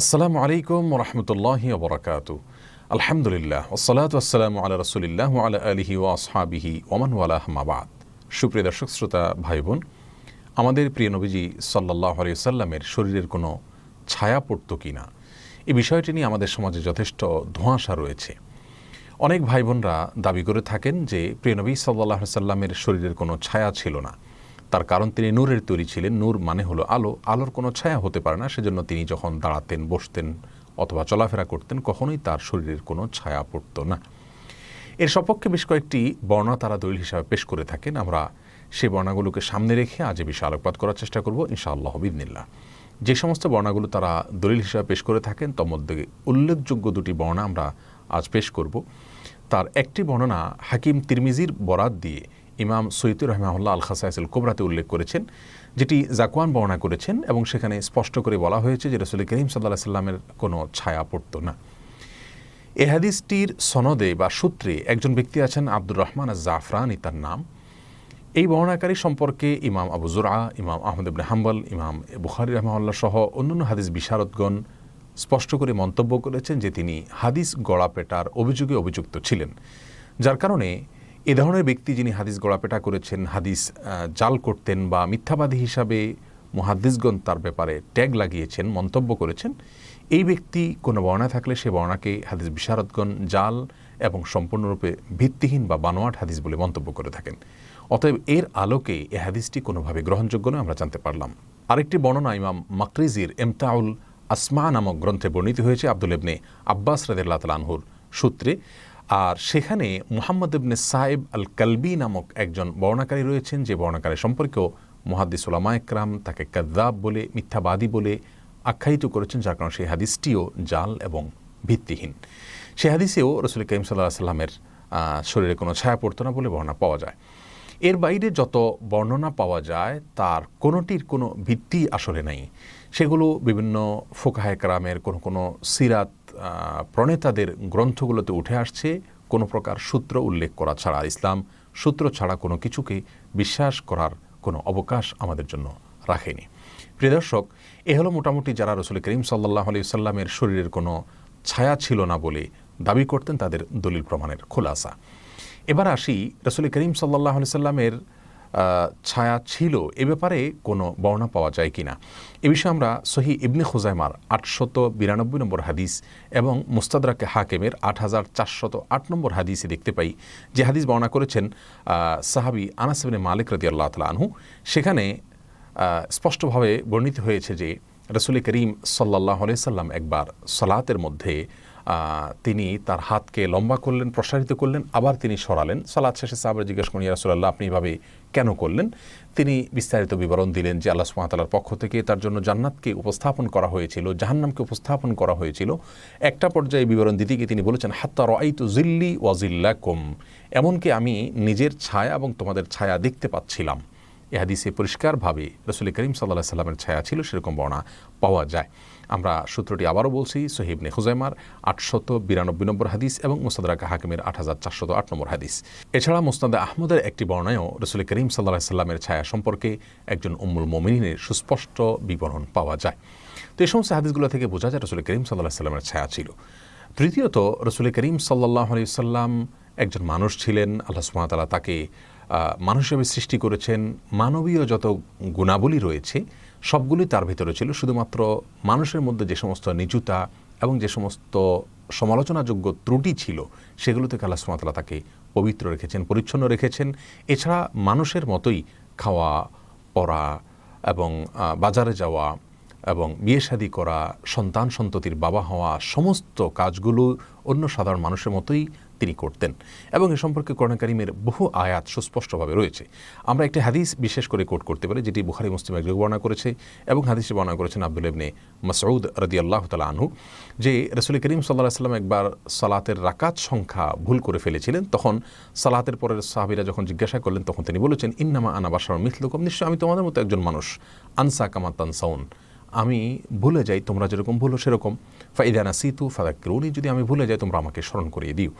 আসসালামু আলাইকুম রহমতুল্লাহ বরকাত। আলহামদুলিল্লাহ ওসলাত আসসালাম আলা রসুলিল্লাহ আলা আলহি ও আসহাবিহি ওমান ওয়ালাহ মাবাদ সুপ্রিয় দর্শক, শ্রোতা ভাই বোন আমাদের প্রিয় নবীজি সাল্লাহ সাল্লামের শরীরের কোনো ছায়া পড়ত কি না? এই বিষয়টি নিয়ে আমাদের সমাজে যথেষ্ট ধোঁয়াশা রয়েছে। অনেক ভাই বোনরা দাবি করে থাকেন যে, প্রিয় নবী সাল্লাহ সাল্লামের শরীরের কোনো ছায়া ছিল না। তার কারণ তিনি নূরের তৈরি ছিলেন। নূর মানে হলো আলো। আলোর কোনো ছায়া হতে পারে না, সেজন্য তিনি যখন দাঁড়াতেন, বসতেন অথবা চলাফেরা করতেন, কখনোই তার শরীরের কোনো ছায়া পড়ত না। এর সপক্ষে বেশ কয়েকটি বর্ণা তারা দলিল হিসাবে পেশ করে থাকেন। আমরা সেই বর্ণাগুলোকে সামনে রেখে আজ এ বিষয়ে আলোকপাত করার চেষ্টা করব, ইনশাআল্লাহ বিদিনিল্লাহ যে সমস্ত বর্ণাগুলো তারা দলিল হিসাবে পেশ করে থাকেন তার মধ্যে উল্লেখযোগ্য দুটি বর্ণা আমরা আজ পেশ করব। তার একটি বর্ণনা হাকিম তিরমিজির বরাত দিয়ে ইমাম সৈয়দুর রহমাউল্লাহ আল খাসাইসুল কোবরাতে উল্লেখ করেছেন, যেটি জাকওয়ান বর্ণনা করেছেন এবং সেখানে স্পষ্ট করে বলা হয়েছে যে রসুল করিম সাল্লাহ সাল্লামের কোনো ছায়া পড়ত না। এ হাদিসটির সনদে বা সূত্রে একজন ব্যক্তি আছেন আব্দুর রহমান জাফরানি তার নাম। এই বর্ণাকারী সম্পর্কে ইমাম আবু জুরা ইমাম আহমদ ইবনে হাম্বল, ইমাম বুখারি রহমাউল্লাহ সহ অন্যান্য হাদিস বিশারদগণ স্পষ্ট করে মন্তব্য করেছেন যে তিনি হাদিস গড়াপেটার অভিযোগে অভিযুক্ত ছিলেন, যার কারণে এ ধরনের ব্যক্তি যিনি হাদিস গড়াপেটা করেছেন, হাদিস জাল করতেন বা মিথ্যাবাদী হিসাবে মহাদ্দিসগণ তার ব্যাপারে ট্যাগ লাগিয়েছেন, মন্তব্য করেছেন, এই ব্যক্তি কোনো বর্ণা থাকলে সে বর্ণাকে হাদিস বিশারদগণ, জাল এবং সম্পূর্ণরূপে ভিত্তিহীন বা বানোয়াট হাদিস বলে মন্তব্য করে থাকেন। অতএব এর আলোকে এ হাদিসটি কোনোভাবে গ্রহণযোগ্য নয়, আমরা জানতে পারলাম। আরেকটি বর্ণনা ইমাম মাকরিজির এমতাউল আসমা নামক গ্রন্থে বর্ণিত হয়েছে, আব্দুল ইবনে আব্বাস রাদিল্লাহ তালানহুর সূত্রে। আর সেখানে মুহাম্মদ ইবনে সাহেব আল কালবি নামক একজন বর্ণাকারী রয়েছেন, যে বর্ণাকারী সম্পর্কেও মহাদ্দিস ওলামা একরাম তাকে কাদ্দাব বলে, মিথ্যাবাদী বলে আখ্যায়িত করেছেন, যার কারণে সেই হাদিসটিও জাল এবং ভিত্তিহীন। সে হাদিসেও রসুল করিম সাল্লাহ সাল্লামের শরীরে কোনো ছায়া পড়তো না বলে বর্ণনা পাওয়া যায়। এর বাইরে যত বর্ণনা পাওয়া যায়, তার কোনোটির কোনো ভিত্তি আসলে নাই। সেগুলো বিভিন্ন ফোকাহায়করামের কোনো কোনো সিরাত প্রণেতাদের গ্রন্থগুলোতে উঠে আসছে কোনো প্রকার সূত্র উল্লেখ করা ছাড়া। ইসলাম সূত্র ছাড়া কোনো কিছুকে বিশ্বাস করার কোনো অবকাশ আমাদের জন্য রাখেনি। প্রিয় দর্শক, এ হলো মোটামুটি যারা রসুল করিম সাল্লাহ আলি সাল্লামের শরীরের কোনো ছায়া ছিল না বলে দাবি করতেন, তাদের দলিল প্রমাণের খোলাসা। এবার আসি রসুল করিম সাল্লাহ আলি সাল্লামের ছায়া ছিল, এ ব্যাপারে কোনো বর্ণনা পাওয়া যায় কি না এ বিষয়ে আমরা সহি ইবনে খুজাইমার আটশত বিরানব্বই নম্বর হাদিস এবং মুস্তাদরাকে হাকেমের আট হাজার চারশত আট নম্বর হাদিসে দেখতে পাই। যে হাদিস বর্ণনা করেছেন সাহাবি আনাসবিনে মালিক রদি আল্লাহ তালা আনহু। সেখানে স্পষ্টভাবে বর্ণিত হয়েছে যে রসুল করিম সাল্লাহ সাল্লাম একবার সলাতের মধ্যে তিনি তার হাতকে লম্বা করলেন, প্রসারিত করলেন, আবার তিনি সরালেন। সালাদ শেষে সাহাবার জিজ্ঞেস করেন ইয়ারসুল্লাহ আপনি এভাবে কেন করলেন? তিনি বিস্তারিত বিবরণ দিলেন যে আল্লাহ সুমাতালার পক্ষ থেকে তার জন্য জান্নাতকে উপস্থাপন করা হয়েছিল, জাহান্নামকে উপস্থাপন করা হয়েছিল। একটা পর্যায়ে বিবরণ দিতে গিয়ে তিনি বলেছেন, হাত্তা রআইতু জিল্লি ওয়াজিল্লা কুম এমনকি আমি নিজের ছায়া এবং তোমাদের ছায়া দেখতে পাচ্ছিলাম। এ হাদিসে পরিষ্কারভাবে রসুল করিম সাল্লাহ সাল্লামের ছায়া ছিল, সেরকম বর্ণা পাওয়া যায়। আমরা সূত্রটি আবারও বলছি সহিবনে হুজাইমার আটশত বিরানব্বই নম্বর হাদিস এবং মুস্তাদাকা হাকিমের আট হাজার চারশত আট নম্বর হাদিস। এছাড়া মুস্তাদা আহমদের একটি বর্ণায়ও রসুল করিম সাল্লাহ সাল্লামের ছায়া সম্পর্কে একজন উম্মুল মোমিনের সুস্পষ্ট বিবরণ পাওয়া যায়। তো এই সমস্ত হাদিসগুলো থেকে বোঝা যায় রসুল করিম সাল্লাহ সাল্লামের ছায়া ছিল। তৃতীয়ত, রসুল করিম সাল্লাহ আলি সাল্লাম একজন মানুষ ছিলেন, আল্লাহ সুমাতালা তাকে মানুষ হিসেবে সৃষ্টি করেছেন মানবীয় যত গুণাবলী রয়েছে, সবগুলি তার ভিতরে ছিল। শুধুমাত্র মানুষের মধ্যে যে সমস্ত নিচুতা এবং যে সমস্ত সমালোচনাযোগ্য ত্রুটি ছিল সেগুলো থেকে আল্লাহ সুমাতলা তাকে পবিত্র রেখেছেন, পরিচ্ছন্ন রেখেছেন। এছাড়া মানুষের মতোই খাওয়া পরা এবং বাজারে যাওয়া এবং বিয়ে শাদী করা, সন্তান সন্ততির বাবা হওয়া সমস্ত কাজগুলো অন্য সাধারণ মানুষের মতোই তিনি করতেন এবং এ সম্পর্কে করোনা কারিমের বহু আয়াত সুস্পষ্টভাবে রয়েছে। আমরা একটি হাদিস বিশেষ করে কোট করতে পারি, যেটি বুখারি, মুসলিম একযোগ বর্ণনা করেছে এবং হাদিসে বর্ণনা করেছেন আব্দুল ইবনে মাসউদ রদি আল্লাহ তালা আনহু, যে রসুল করিম সাল্লাহ সাল্লাম একবার সালাতের রাকাত সংখ্যা ভুল করে ফেলেছিলেন, তখন সালাতের পরের সাহাবিরা যখন জিজ্ঞাসা করলেন, তখন তিনি বলেছেন, ইন্নামা আনা বাসার মিথলুকম নিশ্চয় আমি তোমাদের মতো একজন মানুষ, আনসা কামা তানসাউন আমি ভুলে যাই, তোমরা যেরকম ভুলো সেরকম। ফাইদানা সিতু ফাদাক্রুনি যদি আমি ভুলে যাই, তোমরা আমাকে স্মরণ করিয়ে দিও।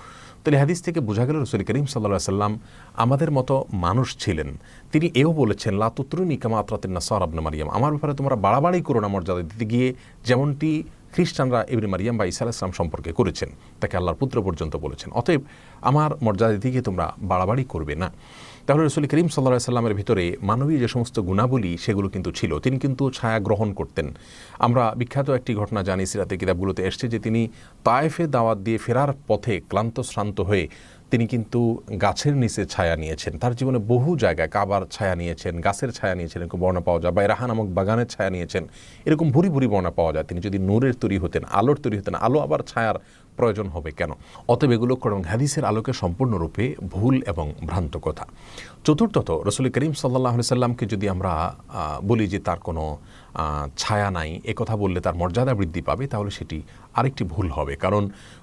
তাহলে হাদিস থেকে বোঝা গেল, রসুল করিম সাল্লা সাল্লাম আমাদের মতো মানুষ ছিলেন। তিনি এও বলেছেন লাতুত্রুনি কামা আতরাতিন সর আবনা মারিয়াম। আমার ব্যাপারে তোমরা বাড়াবাড়ি করো না মর্যাদা দিতে গিয়ে, যেমনটি খ্রিস্টানরা ইবনে মারিয়াম বা ইসা ইসলাম সম্পর্কে করেছেন। তাকে আল্লাহর পুত্র পর্যন্ত বলেছেন। অতএব আমার মর্যাদা দিতে গিয়ে তোমরা বাড়াবাড়ি করবে না। তাহলে রসুল করিম সাল্লাহ সাল্লামের ভিতরে মানবীয় যে সমস্ত গুণাবলী, সেগুলো কিন্তু ছিল। তিনি কিন্তু ছায়া গ্রহণ করতেন। আমরা বিখ্যাত একটি ঘটনা জানি, সিরাতে কিতাবগুলোতে এসছে যে তিনি তায়েফে দাওয়াত দিয়ে ফেরার পথে ক্লান্ত, শ্রান্ত হয়ে তিনি কিন্তু গাছের নিচে ছায়া নিয়েছেন। তার জীবনে বহু জায়গায় কাবার ছায়া নিয়েছেন, গাছের ছায়া নিয়েছেন, এরকম বর্ণা পাওয়া যায় বা রাহা নামক বাগানের ছায়া নিয়েছেন। এরকম ভুরি ভুরি বর্ণা পাওয়া যায়। তিনি যদি নূরের তৈরি হতেন, আলোর তৈরি হতেন, আলো আবার ছায়ার প্রয়োজন হবে কেন? অতএব এগুলো কোরআন হাদিসের আলোকে সম্পূর্ণরূপে ভুল এবং ভ্রান্ত কথা। চতুর্থত, রসুল করিম সাল্লাহ সাল্লামকে যদি আমরা বলি যে তার কোনো ছায়া নাই কথা বললে তার মর্যাদা বৃদ্ধি পাবে, তাহলে সেটি আরেকটি ভুল হবে। কারণ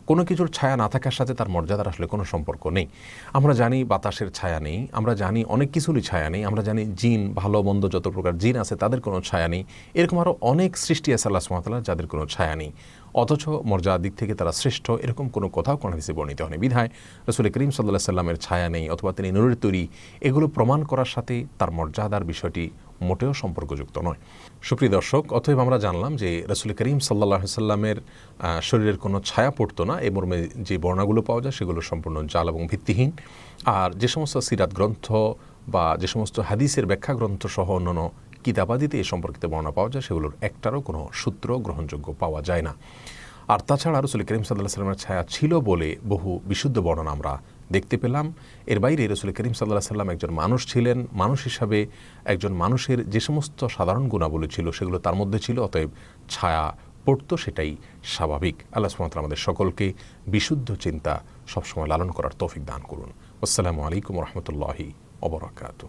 কোনো কিছুর ছায়া না থাকার সাথে তার মর্যাদার আসলে কোনো সম্পর্ক নেই। আমরা জানি বাতাসের ছায়া নেই, আমরা জানি অনেক কিছুরই ছায়া নেই, আমরা জানি জিন, ভালো, মন্দ যত প্রকার জিন আছে তাদের কোনো ছায়া নেই। এরকম আরও অনেক সৃষ্টি আছে আল্লাহ সুমাতাল্লাহ যাদের কোনো ছায়া নেই। অথচ মর্যাদার দিক থেকে তারা শ্রেষ্ঠ, এরকম কোনো কথাও কোনো হিসেবে বর্ণিত হয়নি। বিধায় রসুল করিম সাল্লাহ সাল্লামের ছায়া নেই অথবা তিনি নুরের তৈরি, এগুলো প্রমাণ করার সাথে তার মর্যাদার বিষয়টি মোটেও সম্পর্কযুক্ত নয়। সুপ্রিয় দর্শক, অতএব আমরা জানলাম যে রসুল করিম সাল্লাহ সাল্লামের শরীরের কোনো ছায়া পড়তো না। এ মর্মে যে বর্ণাগুলো পাওয়া যায় সেগুলো সম্পূর্ণ জাল এবং ভিত্তিহীন। আর যে সমস্ত সিরাত গ্রন্থ বা যে সমস্ত হাদিসের ব্যাখ্যা গ্রন্থ সহ অন্যান্য কিতাবাদিতে এ সম্পর্কিত বর্ণনা পাওয়া যায়, সেগুলোর একটারও কোনো সূত্র গ্রহণযোগ্য পাওয়া যায় না। আর তাছাড়া রসুল করিম সাল্লাহ সাল্লামের ছায়া ছিল বলে বহু বিশুদ্ধ বর্ণনা আমরা দেখতে পেলাম। এর বাইরে রসুল করিম সাল্লাহ সাল্লাম একজন মানুষ ছিলেন। মানুষ হিসাবে একজন মানুষের যে সমস্ত সাধারণ গুণাবলী ছিল, সেগুলো তার মধ্যে ছিল, অতএব ছায়া পড়তো, সেটাই স্বাভাবিক। আল্লাহ সুমতলা আমাদের সকলকে বিশুদ্ধ চিন্তা সবসময় লালন করার তৌফিক দান করুন। আসসালামু আলাইকুম রহমতুল্লাহি অবরাকাতু